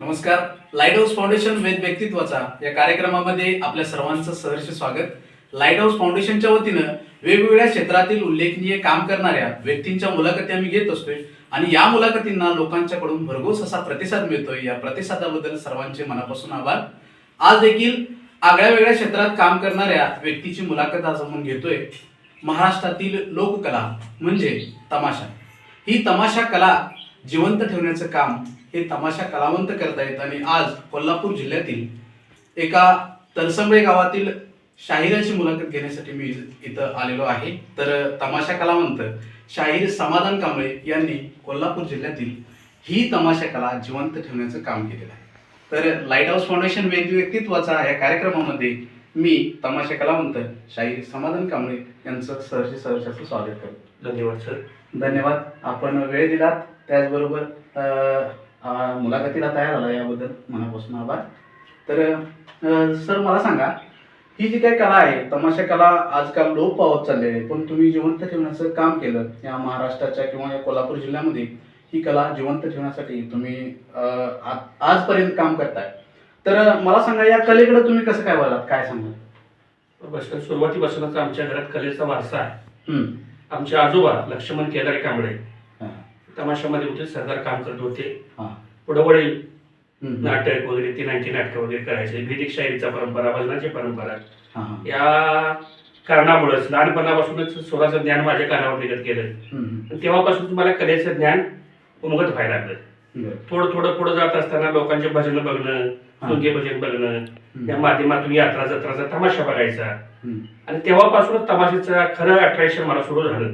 नमस्कार. Light house foundation वेद व्यक्तित्वाचा या कार्यक्रमामध्ये आपल्या सर्वांचं सहर्ष स्वागत. लाइट हाऊस फाउंडेशनच्या वतीनं वेगवेगळ्या क्षेत्रातील उल्लेखनीय काम करणाऱ्या व्यक्तींच्या मुलाखती आम्ही घेत असतोय. आणि या मुलाखतींना लोकांच्याकडून भरघोस असा प्रतिसाद मिळतोय. या प्रतिसादाबद्दल सर्वांचे मनापासून आभार. आज देखील आगळ्या वेगळ्या क्षेत्रात काम करणाऱ्या व्यक्तीची मुलाखत आज आपण घेतोय. महाराष्ट्रातील लोककला म्हणजे तमाशा. ही तमाशा कला जिवंत ठेवण्याचं काम हे तमाशा कलावंत करतायत आणि आज कोल्हापूर जिल्ह्यातील एका तलसंबळे गावातील शाहिराची मुलाखत घेण्यासाठी मी इथं आलेलो आहे. तर तमाशा कलावंत शाहीर समाधान कांबळे यांनी कोल्हापूर जिल्ह्यातील ही तमाशा कला जिवंत ठेवण्याचं काम केलेलं आहे. तर लाइट हाऊस फाउंडेशन व्यक्ती व्यक्तित्वाचा या कार्यक्रमामध्ये मी तमाशा कलावंत शाहीर समाधान कांबळे यांचं सहर्ष सहर्ष असं स्वागत करतो. धन्यवाद सर. धन्यवाद. आपण वेळ दिलात. त्याचबरोबर मुलाखतीला तयार झाला याबद्दल मनापासून आभार तर सर मला सांगा ही जी काही कला आहे तमाशा कला आजकाल लोप पावत चालली आहे पण तुम्ही जिवंत ठेवण्याचं काम केलं या महाराष्ट्राच्या किंवा या कोल्हापूर जिल्ह्यामध्ये ही कला जिवंत ठेवण्यासाठी तुम्ही आजपर्यंत काम करताय तर मला सांगा या कलेकडे तुम्ही कसं काय वळलात काय सांगाल सुरुवातीपासूनच आमच्या घरात कलेचा वारसा आहे. आमचे आजोबा लक्ष्मण केदारे कांबळे. तमाशामध्ये होते सरदार काम करत होते. पुढे वडील. नाटक वगैरे तिनांची नाटकं वगैरे करायचे भेदिक शाहीरीचा परंपरा भजनाची परंपरा. या कारणामुळेच लहानपणापासूनच स्वराचं ज्ञान माझ्या कानावर निघत गेलं तेव्हापासून मला कलेचं ज्ञान उमगत व्हायला लागलं. थोडं थोडं पुढे जात असताना लोकांचे भजन बघणं. सुंगे भजन बघणं. या माध्यमातून यात्रा जत्राचा तमाशा बघायचा. आणि तेव्हापासूनच तमाशाचं खरं अट्रॅक्शन मला सुरू झालं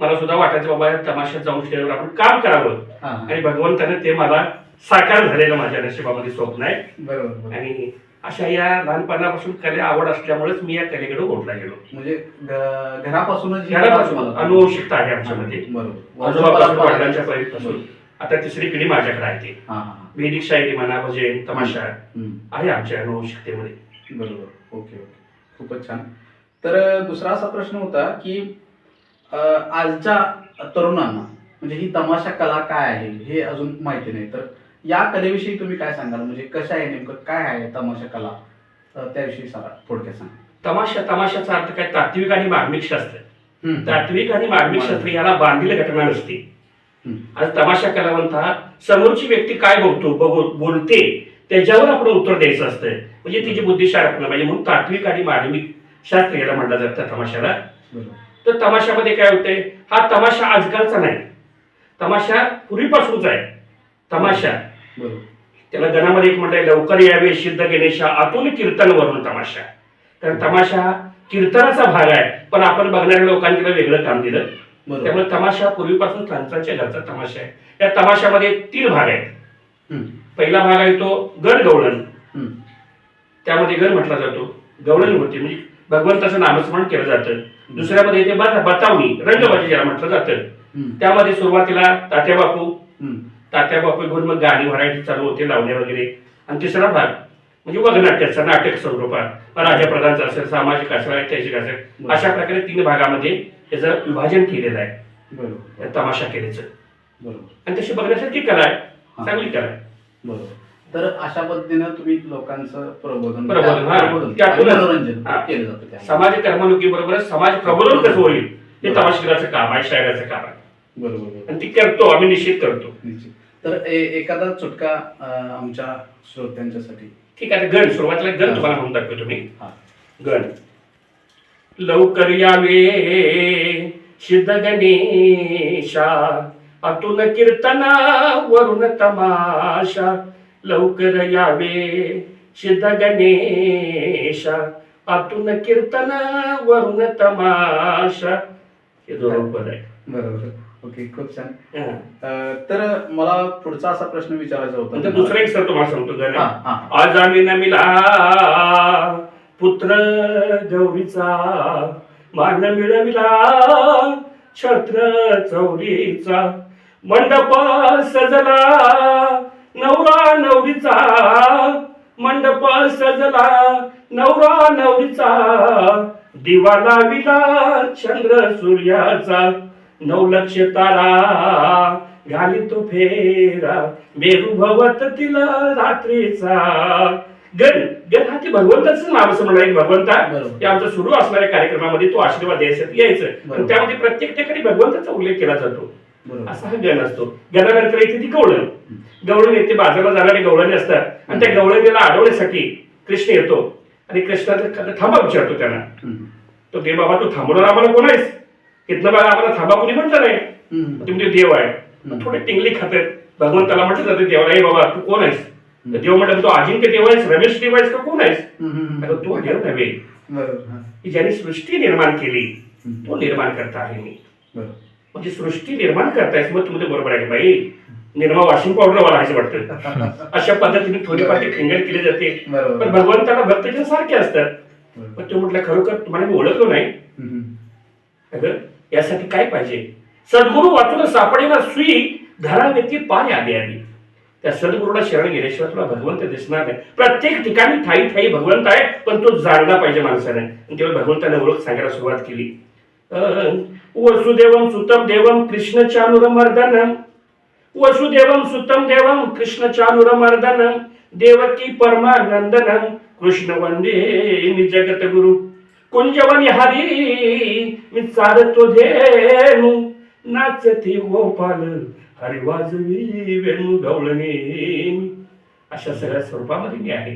मला सुद्धा वाटायचं बाबा या तमाशात जाऊन स्टेजवर आपण काम करावं. आणि भगवंताने ते मला साकार झालेलं माझ्या नशिबामध्ये स्वप्न आहे. बरोबर. आणि अशा या लहानपणापासून कले आवड असल्यामुळेच मी या कलेकडे ओढला गेलो. म्हणजे घरापासूनच घरापासून अनुवंशिकता आहे आमच्यामध्ये. बरोबर. आजोबापासून वडिलांच्या पासून आता तिसरी पिढी माझ्याकडे आहे ती. वेदिक शायरी म्हणा भजन तमाशा. आहे आमच्या अनुवंशिकतेमध्ये. बरोबर. Okay okay. खूपच छान. तर दुसरा असा प्रश्न होता की आजच्या तरुणांना म्हणजे ही तमाशा कला काय आहे हे अजून माहिती नाही. तर या कलेविषयी तुम्ही काय सांगाल? म्हणजे कशा आहे नेमकं काय आहे तमाशा कला? त्याविषयी सांगा थोडक्यात सांगा. तमाशा तमाशाचा अर्थ काय? तात्विक आणि मार्मिक शास्त्र. तात्विक आणि मार्मिक शास्त्र याला बांधील घटना नसते. आज तमाशा कलावंत हा समोरची व्यक्ती काय बघतो बघू बोलते त्याच्यावर आपण उत्तर द्यायचं असतं. म्हणजे तिची बुद्धी शार्प पाहिजे म्हणून तात्विक आणि मार्मिक शास्त्र याला म्हटलं जातं तमाशाला. तर तमाशामध्ये काय होतंय? हा तमाशा आजकालचा नाही. तमाशा पूर्वीपासूनच आहे. तमाशा. बरोबर. त्याला गणामध्ये एक म्हणताय लवकर यावे सिद्ध गणेशा आतून कीर्तन वरून तमाशा. कारण तमाशा हा कीर्तनाचा भाग आहे. पण आपण बघणाऱ्या लोकांनी वेगळं काम दिलं. त्यामुळे तमाशा पूर्वीपासून त्यांचाच्या घरचा तमाशा आहे. या तमाशामध्ये तीन भाग आहेत. पहिला भाग आहे तो गण गवळण. त्यामध्ये गण म्हटला जातो. गवळण होते. म्हणजे भगवंताचं नामस्मरण केलं जातं. दुसऱ्यामध्ये येते बत- बतावणी. रंगबाजी ज्याला म्हटलं जातं. त्यामध्ये सुरुवातीला तात्या बापू. तात्या बापू घेऊन मग गाणी व्हरायटी चालू होते लावणे वगैरे. आणि तिसरा भाग म्हणजे वगनाट्याचा नाटक स्वरूपात. राजा प्रधानचा असेल सामाजिक असेल ऐतिहासिक असेल अशा प्रकारे तीन भागामध्ये त्याचं विभाजन केलेलं आहे. बरोबर. तमाशा केल्याचं. बरोबर. आणि तशी बघण्यासारखी कला आहे. चांगली कला आहे. बरोबर. तर अशा पद्धतीनं तुम्ही लोकांचं प्रबोधन प्रबोधन, हा. प्रबोधन त्यातूनच- आणि मनोरंजन हा. केलं जातं त्यामध्ये. समाज करमणुकी बरोबरच समाज प्रबोधन कसं होईल? हे बरोबर. तमाशगराचं काम आहे शायराचं काम आहे. बरोबर बरोबर. आणि ती करतो आम्ही निश्चित करतो. निश्चित. तर ए- एखादा चुटका अं, आमच्या श्रोत्यांच्यासाठी. ठीक आहे आता गण सुरुवातीला गण तुम्हाला म्हणून दाखवतो मी. हा. गण. लवकर यावे सिद्ध गणेशा आतून कीर्तना वरून तमाशा. लवकर यावे. सिद्ध गणेशा आतून कीर्तना वरून तमाशा. हे दोन पद आहे. बरोबर. ओके खूप छान. तर मला पुढचा असा प्रश्न विचारायचा होता दुसरा एक सर तुम्हाला सांगतो गण. आज आम्ही नमिला पुत्र गौरीचा मान मिळविला छत्र चौरीचा. मंडप सजला नवरा नवरीचा मंडप सजला. नवरा नवरीचा दिवा लाविला चंद्र सूर्याचा. नऊ लक्ष तारा घालितो फेरा मेरू भवत तिला रात्रीचा. गण गण हा ते भगवंताचं नाव असं म्हणाले भगवंता. ते आमचं सुरू असणाऱ्या कार्यक्रमामध्ये तो आशीर्वाद द्यायसाठी यायचं. पण त्यामध्ये प्रत्येक ठिकाणी भगवंताचा उल्लेख केला जातो. असा हा गण असतो. गणानंतर येते ती गवळण. गवळण येते बाजारला जाणारे गवळणी असतात. आणि त्या गवळणीला अडवण्यासाठी कृष्ण येतो. आणि कृष्णाचा थांबा विचारतो त्यांना. तो देव बाबा तू थांबवणार आम्हाला कोण आहेस? इथनं बघा आम्हाला थांबा कोणी म्हणतं नाही. तुम्ही देव आहे. थोडे टिंगली खातात. भगवंताला म्हटलं जाते देवाला हे बाबा तू कोण आहेस? देव म्हटलं तू अजिंक्य देव आहेस रमेश देव आहेस का? कोण आहेस? तो देव नव्हे. हा. की ज्याने सृष्टी निर्माण केली. तो निर्माण करता आहे मी. म्हणजे सृष्टी निर्माण करतायस मग तुम्ही बरोबर आहे बाई? निर्मा वॉशिंग पावडर असं वाटतं. अशा पद्धतीने थोडीफार ती फिंगर केली जाते. पण भगवंताला भक्तजन सारखे असतात. पण तो म्हटलं खरोखर तुम्हाला मी ओळखलो नाही. अगं यासाठी काय पाहिजे? सद्गुरू वाचून सापडेना सुई धरा व्यक्ती पाय आली आली त्या सद्गुरूला शरण गेल्याशिवाय तुला भगवंत दिसणार नाही. प्रत्येक ठिकाणी ठाई ठाई भगवंत आहे पण तो जाणला पाहिजे माणसाने. तेव्हा भगवंताने ओळख सांगायला सुरुवात केली. वसुदेवम सुतम देवम कृष्ण चानुरमर्दनम वसुदेवम सुतम देवम कृष्ण चानुरमर्दनम देवकी परमानंदनम कृष्ण वंदे मी जगत गुरु कुंजवन हरी मी चालतो धेनु। नाचती गोपाल हरिवाजवी वेणू गवळणे। अशा सगळ्या स्वरूपामध्ये मी आहे.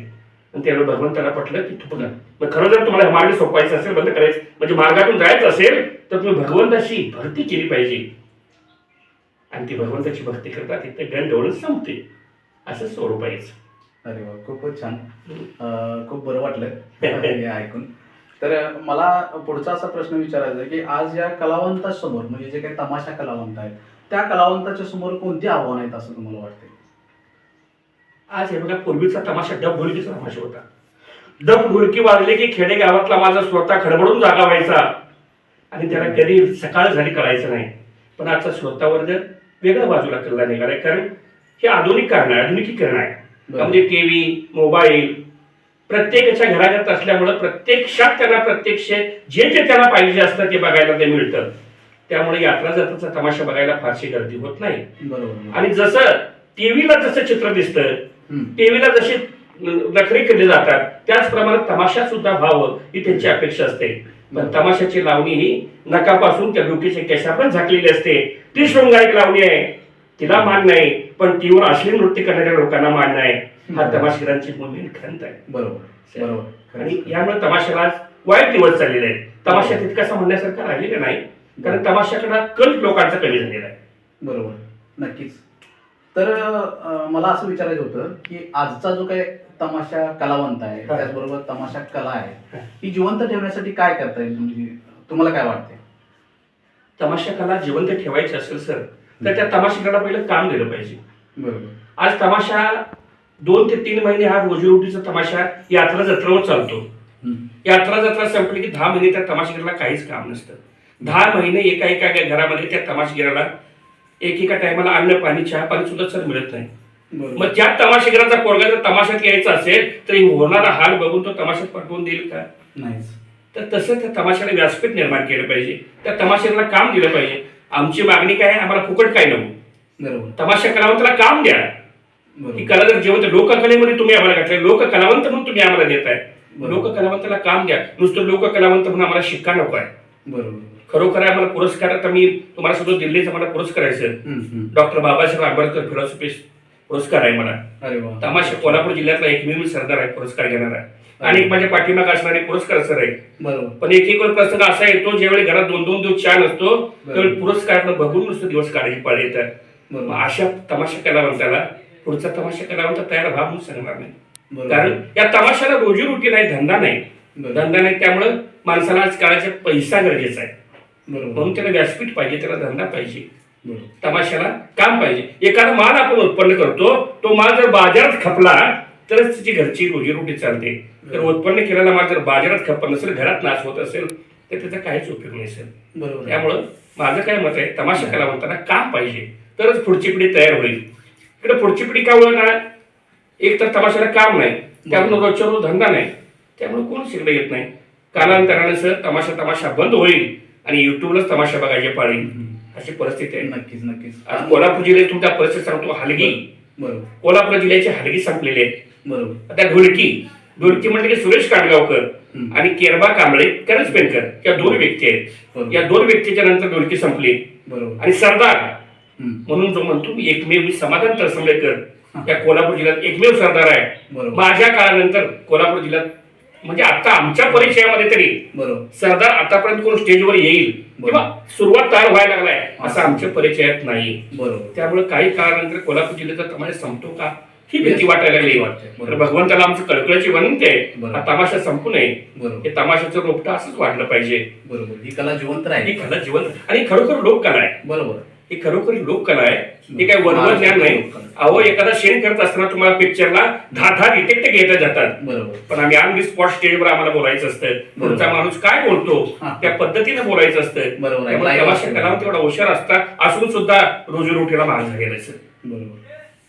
आणि त्याला भगवंताला पटलं की तू बघा. मग खरं जर तुम्हाला मार्ग सोपवायचा असेल बंद करायचं म्हणजे मार्गातून जायचं असेल तर तुम्ही भगवंताशी भक्ती केली पाहिजे. आणि ती भगवंताची भक्ती करता तिथे गण डोळून संपते. असं स्वरूप आहे. अरे वा खूपच छान. खूप बरं वाटलं ऐकून. तर मला पुढचा असा प्रश्न विचारायचा की आज या कलावंतासमोर म्हणजे जे काही तमाशा कलावंत आहेत त्या कलावंताच्या समोर कोणती आव्हानं आहेत असं तुम्हाला वाटते आज हे बघा पूर्वीचा तमाशा डब ढोलकीचा तमाशा होता. डब ढोलकी वाजले की खेडेगावातला माझा स्वतः खडबडून जागा व्हायचा. आणि त्याला कधी सकाळ झाली कळायचं नाही. पण आजचा श्रोता वर्ग वेगळ्या बाजूला कल्ला निघालाय कारण हे आधुनिक कारण आहे आधुनिकीकरण आहे. त्यामध्ये टीव्ही मोबाईल प्रत्येकाच्या घराघरात असल्यामुळं प्रत्यक्षात त्यांना प्रत्यक्ष जे जे त्यांना पाहिजे असतं ते बघायला ते मिळतं. त्यामुळे यात्रा जत्राचा तमाशा बघायला फारशी गर्दी होत नाही. आणि जसं टीव्हीला जसं चित्र दिसतं. टीव्हीला जशी नखरे केले जातात त्याचप्रमाणे तमाशा सुद्धा व्हावं ही त्यांची अपेक्षा असते. पण तमाशाची लावणी ही नकापासून त्या डोक्याच्या केशा पण झाकलेली असते. ती शृंगारिक लावणी आहे. तिला मान नाही पण तीवर अश्लील नृत्य करणाऱ्या लोकांना मान नाही. हा तमाशगिरांची मोहीम खंत आहे. बरोबर. बरोबर. आणि यामुळे तमाशाला वाईट दिवस चाललेले आहे तमाशा तितकासा म्हणण्यासारखा राहिलेला नाही. कारण तमाशाकडे कल लोकांचा कमी झालेला आहे. बरोबर. नक्कीच. तर मला असं विचारायचं होतं की आजचा जो काही तमाशा कलावंत आहे. त्याचबरोबर तमाशा कला आहे ही. जिवंत ठेवण्यासाठी काय करता येईल? म्हणजे तुम्हाला काय वाटते तमाशा कला जिवंत ठेवायची असेल सर तर त्या तमाशाकडे पहिलं काम दिलं पाहिजे. बरोबर. आज तमाशा दोन ते तीन महिने हा रोजीरोटीचा तमाशा यात्रा जत्रावर चालतो. यात्रा जत्रा संपली की दहा महिने त्या तमाशगिराला काहीच काम नसतं. दहा महिने एका एका घरामध्ये त्या तमाशगिराला एकेका टायमाला अन्न पाणी चहा पाणी सुद्धा सर मिळत नाही. मग त्या तमाशगिराचा पोरगा जर तमाशात यायचा असेल तर होणारा हाल बघून तो तमाशात पाठवून देईल का? नाहीच. तर तसं त्या तमाशाला व्यासपीठ निर्माण केलं पाहिजे. त्या तमाशाला काम दिलं पाहिजे. आमची मागणी काय आहे? आम्हाला फुकट काय नको. बरोबर. तमाशा कलावंताला काम द्या. ही कला जर जिवंत लोककलेमध्ये तुम्ही आम्हाला घातलं लोक कलावंत म्हणून तुम्ही आम्हाला देताय. बरोबर. लोक कलावंताला काम द्या. नुसतं लोक कलावंत म्हणून आम्हाला शिक्का नको आहे बरोबर. खरोखर आम्हाला पुरस्कार आता मी तुम्हाला सुद्धा दिल्लीचा मला पुरस्कार आहे sir. Doctor Babasaheb Ambedkar philosophy पुरस्कार आहे मला. अरे वा. तमाशा कोल्हापूर जिल्ह्यातला एकमेव मी सरदार आहे पुरस्कार घेणार. आहे आणि माझ्या पाठीमाग असणारे पुरस्कार सर आहे. बरोबर. पण एक एक प्रसंग असा येतो ज्यावेळी घरात दोन दोन दिवस चहा नसतो त्यावेळी पुरस्कार बघून नुसतं दिवस काढायची पाळी येतात. अशा तमाशा कलावंताला पुढचा तमाशा कलावंत तयार व्हा म्हणून सांगणार नाही. कारण या तमाशाला रोजीरोटी नाही धंदा नाही. धंदा नाही त्यामुळं माणसाला आज काळाचा पैसा गरजेचा आहे. म्हणून त्याला व्यासपीठ पाहिजे त्याला धंदा पाहिजे. तमाशाला काम पाहिजे. एखादा माल आपण उत्पन्न करतो तो माल जर बाजारात खपला तरच त्याची घरची रोजीरोटी चालते. तर उत्पन्न केलेला माल जर बाजारात खपत नसेल घरात नाश होत असेल तर त्याचा काहीच उपयोग नाही सर. बरोबर. त्यामुळं माझं काय मत आहे तमाशा कलावंतांना काम पाहिजे तरच पुढची पिढी तयार होईल. इकडे पुढची पिढी का ना एक तर तमाशाला काम नाही त्यामुळे रोजच्या रोज धंदा नाही त्यामुळे कोण शिकलं येत नाही. कालांतराने सर तमाशा तमाशा बंद होईल. आणि युट्यूबलाच तमाशा बघायचे पाळी. अशी परिस्थिती आहे. नक्कीच नक्कीच. आज कोल्हापूर जिल्ह्यात तुमच्या परिस्थिती सांगतो हलगी. बरोबर कोल्हापूर जिल्ह्याची हलगी संपलेली आहे. बरोबर. आता ढोलकी. ढोलकी म्हटलं की सुरेश कांडगावकर हम्म. आणि केरबा कांबळे करंज पेनकर या दोन व्यक्ती आहेत. या दोन व्यक्तीच्या नंतर ढोलकी संपली. बरोबर. आणि सरदार. म्हणून जो म्हणतो मी एकमेव मी समाधान तरसंबेकर या कोल्हापूर जिल्ह्यात एकमेव सरदार आहे. माझ्या काळानंतर कोल्हापूर जिल्ह्यात म्हणजे आता आमच्या परिचयामध्ये तरी बरोबर. सरदार आतापर्यंत कोण स्टेजवर येईल बरोबर. किंवा सुरुवात तयार व्हायला लागलाय असं आमच्या परिचयात नाही. बरोबर. त्यामुळे काही काळानंतर कोल्हापूर जिल्ह्याचा तमाशा संपतो का? ही भीती वाटायला लागली. वाटते. भगवंताला आमची कळकळीची विनंती आहे. हा तमाशा संपू नये. बरोबर. हे तमाशाचं रोपटं असंच वाढलं पाहिजे. बरोबर. ही कला जिवंत ही राहील कला जीवन आणि खरोखर लोककला आहे. बरोबर. ही खरोखर लोककला आहे. हे काही वरवर ज्ञान नाही. अहो एखादा शेण करत असताना तुम्हाला पिक्चरला दहा दहा डिटेक्ट घेतल्या जातात. बरोबर. पण आम्ही ऑन दी स्पॉट स्टेजवर आम्हाला बोलायचं असतं. पुढचा माणूस काय बोलतो. त्या पद्धतीने बोलायचं असतं. बरोबर. तमाशा असतं. कलावंत तेवढा हुशार असतात असून सुद्धा रोजीरोटीला भाग झालेला आहे बरोबर.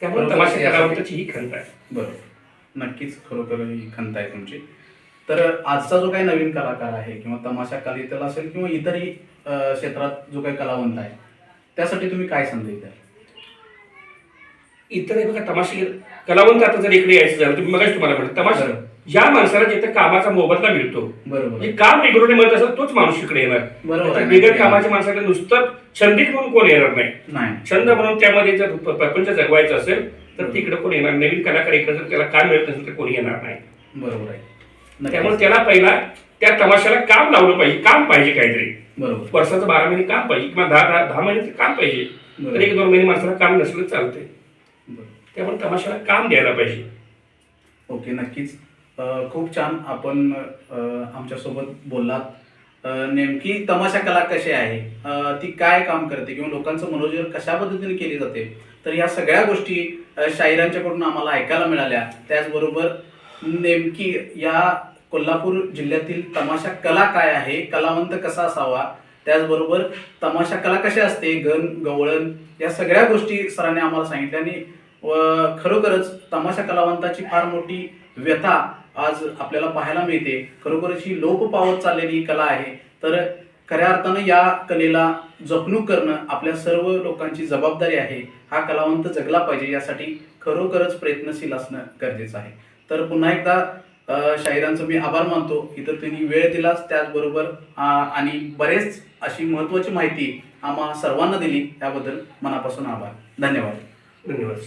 त्यामुळे. तमाशा कलावंताची ही खंत आहे. बरोबर. नक्कीच खरोखर ही खंत आहे तुमची. तर आजचा जो काही नवीन कलाकार आहे किंवा तमाशा कलेतला असेल किंवा इतरही क्षेत्रात जो काही कलावंत आहे त्यासाठी तुम्ही काय संदेश द्याल इतर हे बघा तमाशे कलावंत आता जर इकडे यायचं झालं तुम्ही मगाच तुम्हाला म्हणलं तमाशा. ज्या माणसाला जिथे कामाचा मोबदला मिळतो बरोबर. काम रेग्युलरली म्हणत असेल तोच माणूस इकडे येणार. बरोबर. बिगर कामाच्या माणसाकडे नुसतं छंदिक म्हणून कोण येणार नाही. छंद म्हणून त्यामध्ये जर प्रपंच जगवायचा असेल तर तिकडे कोण येणार? नवीन कलाकार इकडे जर त्याला काम मिळत नसेल तर कोणी येणार नाही. बरोबर आहे. त्यामुळे. त्याला पहिला त्या तमाशाला काम लावलं पाहिजे काम पाहिजे काहीतरी. बरोबर. वर्षाचं बारा महिने काम पाहिजे किंवा दहा दहा दहा महिने काम पाहिजे. बरोबर. तर एक दोन महिने माणसाला काम नसलं चालते बरोबर. त्यामुळे तमाशाला काम द्यायला पाहिजे. ओके नक्कीच. अ, खूप छान आपण अ, आमच्यासोबत बोललात. अ, नेमकी तमाशा कला कशी आहे? अ, ती काय काम करते किंवा लोकांचं मनोरंजन कशा पद्धतीने केली जाते? तर या सगळ्या गोष्टी अ, शाहिरांच्याकडून आम्हाला ऐकायला मिळाल्या. त्याचबरोबर नेमकी या कोल्हापूर जिल्ह्यातील तमाशा कला काय आहे? कलावंत कसा असावा? त्याचबरोबर तमाशा कला कशी असते? गण गवळण या सगळ्या गोष्टी सरांनी आम्हाला सांगितल्या आणि व खरोखरच तमाशा कलावंताची फार मोठी व्यथा आज आपल्याला पाहायला मिळते. खरोखरच ही लोप पावत चाललेली ही कला आहे. तर खऱ्या अर्थानं या कलेला जपणूक करणं आपल्या सर्व लोकांची जबाबदारी आहे. हा कलावंत जगला पाहिजे यासाठी खरोखरच प्रयत्नशील असणं गरजेचं आहे. तर पुन्हा एकदा शाहिरांचं मी आभार मानतो. इथं त्यांनी वेळ दिलाच त्याचबरोबर आ, आणि बरेच अशी महत्त्वाची माहिती आम्हा सर्वांना दिली त्याबद्दल मनापासून आभार. धन्यवाद. धन्यवाद.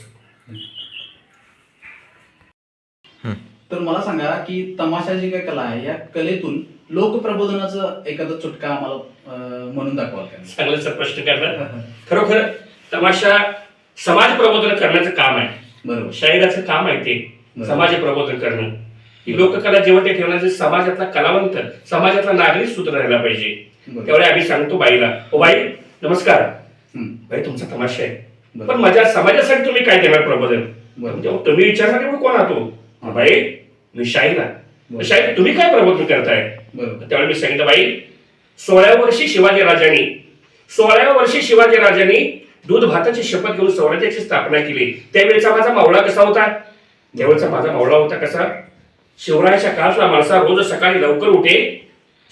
तर मला सांगा की तमाशा जी काही कला आहे या कलेतून लोकप्रबोधनाचं एखादा चुटका आम्हाला म्हणून दाखवाल का? चांगलं स्पष्ट करणार खरोखर तमाशा समाज प्रबोधन करण्याचं काम आहे. बरोबर. शाहिराचं काम आहे ते. समाज प्रबोधन करणं. ही लोककला जेव्हा ते ठेवण्याचे समाजातला कलावंत समाजातला नागरिक सुद्धा राहायला पाहिजे. त्यावेळी आम्ही सांगतो बाईला ओ बाई नमस्कार. बाई तुमचा तमाशा आहे. पण माझ्या समाजासाठी तुम्ही काय देणार प्रबोधन? तुम्ही विचारणार एवढं कोण आहात हो? बाई मी बरोबर. शाहीर तुम्ही काय प्रबोधन करताय? त्यावेळी मी सांगितलं बाई सोळाव्या वर्षी शिवाजी राजांनी सोळाव्या वर्षी शिवाजी राजांनी दूध भाताची शपथ घेऊन स्वराज्याची स्थापना केली. त्यावेळेचा माझा मावळा कसा होता? त्यावेळेचा माझा मावळा होता कसा? शिवरायाच्या काळातला माणसा रोज सकाळी लवकर उठे.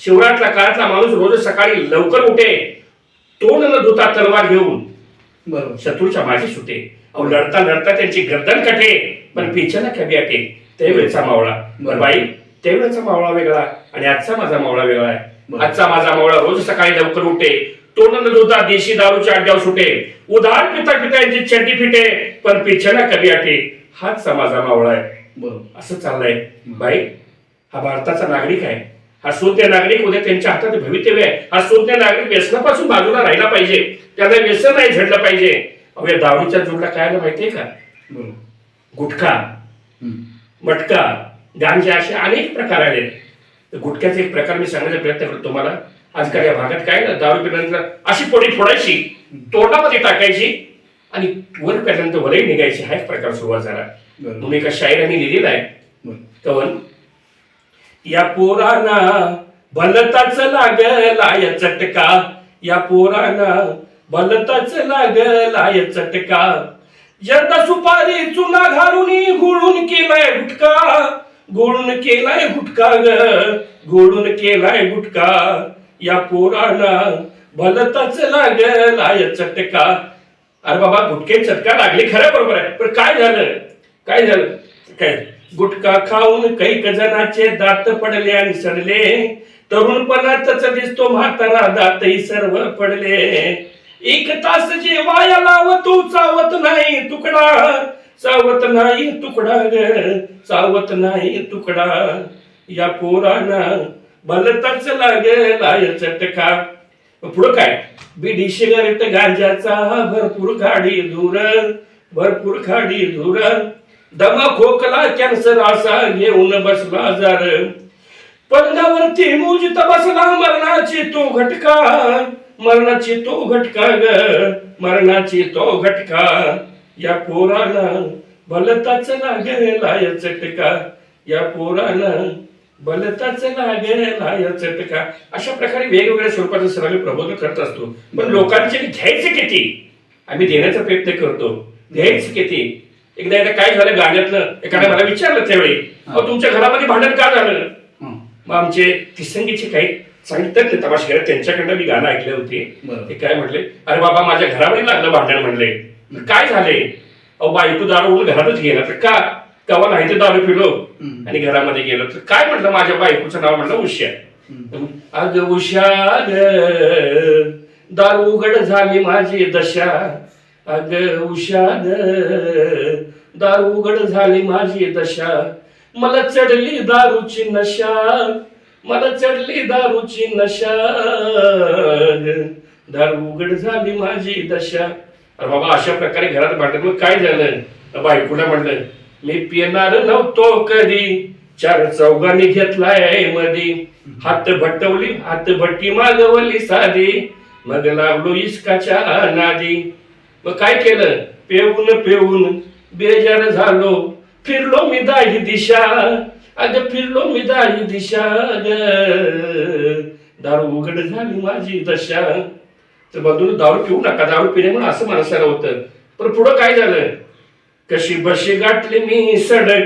शिवरायातला काळातला माणूस रोज सकाळी लवकर उठे. तोंड न धुता तलवार घेऊन बरोबर. शत्रूच्या मागे सुटे. अहो लढता लढता त्यांची गर्दन कटे. पण पिछाला कमी अटे त्यावेळेचा मावळा. बरं बाई त्यावेळेचा मावळा वेगळा आणि आजचा माझा मावळा वेगळा आहे. आजचा माझा मावळा रोज सकाळी लवकर उठे. तोंड न धुता देशी दारूच्या अड्ड्यावर सुटे. उधार पिता पिता यांची चड्डी फिटे. पण पिछाला कमी अटे हाच माझा मावळा आहे. बरोबर असं चाललंय. बाई हा भारताचा नागरिक आहे. हा शून्य नागरिक उद्या त्यांच्या हातात भवितव्य आहे. हा शून्य नागरिक व्यसनापासून बाजूला राहिला पाहिजे. त्याला व्यसन नाही झडलं पाहिजे. अहो या दारूच्या जोडला काय आलं माहितीये का? गुटखा. मटका गांजा असे अनेक प्रकार आले गुटख्याचा एक प्रकार मी सांगण्याचा प्रयत्न करतो तुम्हाला. आजकाल या भागात काय ना दारू पिल्यानंतर अशी पोळी फोडायची तोंडामध्ये टाकायची आणि वर प्याल्यानंतर वरही निघायची. हा एक प्रकार सुरुवात झाला. म्हणून एका शायराने लिहिलेला आहे. कवन या पोराना भलताच लागलाय चटका. या पोराना भलताच लागलाय चटका. यंदा सुपारी चुना घालून गुळून केलाय गुटका. गोळून केलाय गुटका ग. गोळून केलाय गुटका. या पोराना भलताच लागल आय चटका. अरे बाबा गुटके चटका लागली. खरं बरोबर आहे. पण काय झालं? काय झालं? काय? गुटखा खाऊन काही कजनाचे दात पडले आणि सडले. तरुणपणातच दिसतो म्हातारा दातही सर्व पडले. एक तास जे वाया लावतो चावत नाही तुकडा. चावत नाही तुकडा ग चावत नाही तुकडा. या पोराना भलताच लागेल आय चटका. पुढं काय? बिडी सिगारेट गांजाचा भरपूर खाडी धुर भरपूर खाडी धुर. दमा खोकला कॅन्सर असा घेऊन बसला आजार. पलंगावरती मुजित बसला मरणाची तो घटका मरणाची तो घटका ग मरणाची तो घटका. या पोराला भलताच लागेला या चटका या पोराला बलताच लागेला या चटका. अशा प्रकारे वेगवेगळ्या स्वरूपाचं सर आम्ही प्रबोधन करत असतो. पण लोकांचे घ्यायचे किती? आम्ही देण्याचा प्रयत्न करतो. घ्यायचे किती? एकदा एकदा काय झालं गाण्यातलं एखाद्या मला विचारलं त्यावेळी अहो तुमच्या घरामध्ये भांडण का झालं. मग आमचे तिसंगीचे काही सांगितलं तमाशे त्यांच्याकडनं मी गाणं ऐकले होते. ते काय म्हटले अरे बाबा माझ्या घरामध्ये लागलं भांडण म्हणले. काय झाले? अहो बायको दारू उडून घरातच गेला तर का? कवा नाही ते दारू पिलो. आणि घरामध्ये गेलो तर काय म्हटलं माझ्या बायकोचं नाव? म्हटलं उषा. हम्म. अग उषा दारू उघड झाली माझी दशा अग उषाद दारू उघड झाली माझी दशा. मला चढली दारूची नशा मला चढली दारूची नशा. दार दारू उघड झाली माझी दशा. अरे बाबा अशा प्रकारे घरात भांडत मग काय झालं? बायकोला म्हणलं मी पिणार नव्हतो कधी. चार चौघांनी घेतलाय मधी. हात भटवली हात भट्टी मागवली साधी. मग लागलो इश्काच्या नादी. मग काय केलं? पेऊन पेऊन बेजार झालो. फिरलो मी दाही दिशा अग फिरलो मी दाही दिशा ग. दारू उघड झाली माझी दशा. तर बंधून दारू पिऊ नका दारू पिणे म्हणून असं माणसाला होतं. पण पुढं काय झालं? कशी बशी गाठली मी सडक.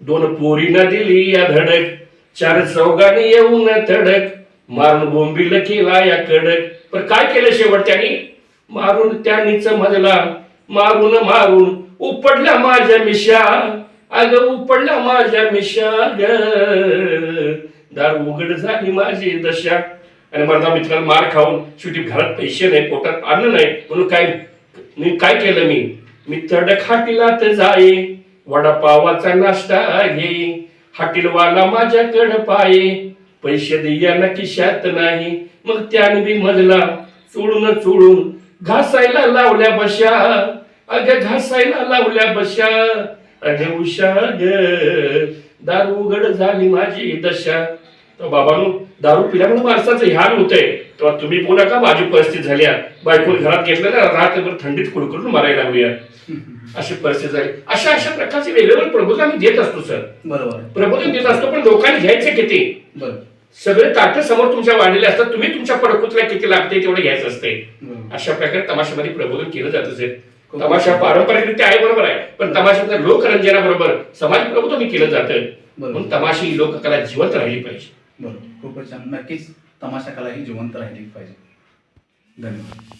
दोन पोरीनं दिली या धडक. चार चौघाने येऊन थडक मारून बोंबील केला या कडक. पण काय केलं शेवट त्यांनी मारून त्यांनीच मजला मारून मारून उपडल्या माझ्या मिशा अग उपडल्या माझ्या मिशा ग. दार उघड झाली माझी दशा. आणि माझा मित्राला मार खाऊन शेवटी घरात पैसे नाही पोटात अन्न नाही म्हणून काय मी काय केलं मी? मी तडक हाटीलात जाये वडापावाचा नाश्ता घे. हाटीलवाला माझ्याकडं पाये पैसे दिया खिशात नाही. मग त्याने बी मजला चोळून चोळून घासायला लावल्या बशा. अग घासायला लावल्या बशा. अग उषा ग. दारू उघड झाली माझी दशा. तर बाबांनो दारू पिल्यामुळे माणसाचं ह्यान होतंय. तेव्हा तुम्ही पुन्हा का माझी परिस्थिती झाली आहे. बायकोने घरात घेतलं ना रात्रभर थंडीत कुडकुडून मारायला लागूया अशी परिस्थिती झाली. अशा अशा प्रकारचे वेगवेगळे प्रबोधन आम्ही देत असतो सर. बरोबर. प्रबोधन देत असतो पण लोकांनी घ्यायचे किती? बरोबर सगळे ताटं समोर तुमच्या वाढलेले असतात. तुम्ही तुमच्या पडकुतला किती लागते तेवढे घ्यायचं असते. अशा प्रकारे तमाशामध्ये प्रबोधन केलं जात असेल तमाशा पारंपरिकरित्या आहे बरोबर आहे. पण तमाशातल्या लोकरंजनाबरोबर समाज प्रबोधन केलं जातं. म्हणून तमाशा लोककला जिवंत राहिली पाहिजे. बरोबर खूपच छान. नक्कीच तमाशा कला ही जिवंत राहिली पाहिजे. धन्यवाद.